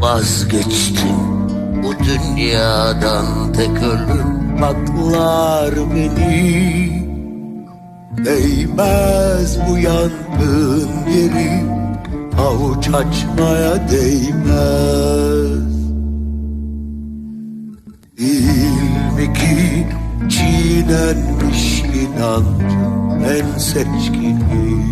Vazgeçtim. Bu dünyadan tek ölüm. Patlar beni. Değmez bu yangın yeri. Avuç açmaya değmez. Değil mi ki çiğnenmiş inancın en seçkini.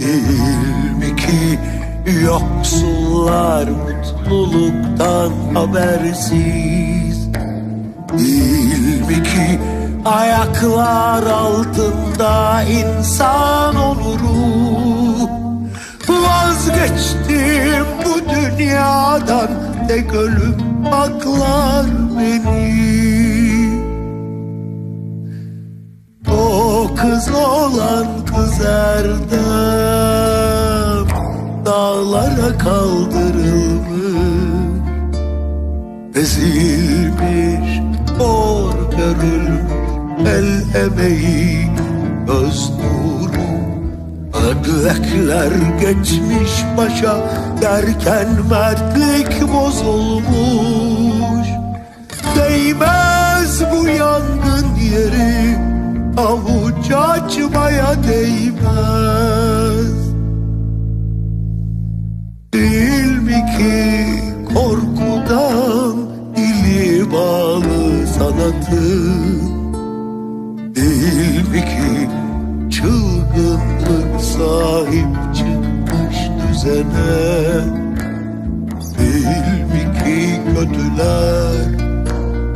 Değil ki yoksullar mutluluktan habersiz. Değil mi ki ayaklar altında insan onuru Vazgeçtim bu dünyadan tek ölüm aklar beni. O kız olan kız erdem Dağlara kaldırılmış. Ezilmiş, hor görülmüş El emeği, göz nuru. Ödlekler geçmiş başa Derken mertlik bozulmuş. Değmez bu yangın yeri Avuç açmaya değmez Değil mi ki korkudan dili bağlı sanatın Değil mi ki çılgınlık sahip çıkmış düzene? Değil mi ki kötüler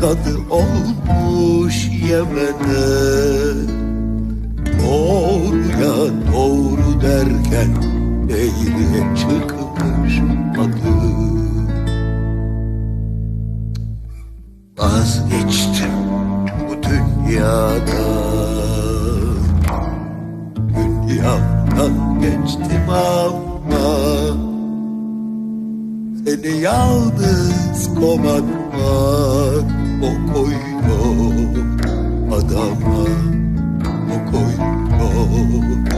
kadı olmuş Yemen'e? Doğruya doğru derken eğriye çıkmış adı Vazgeçtim bu dünyada. Dünyamdan geçtim ama. Seni yalnız kovatmak o koyuyor adama o koyuyor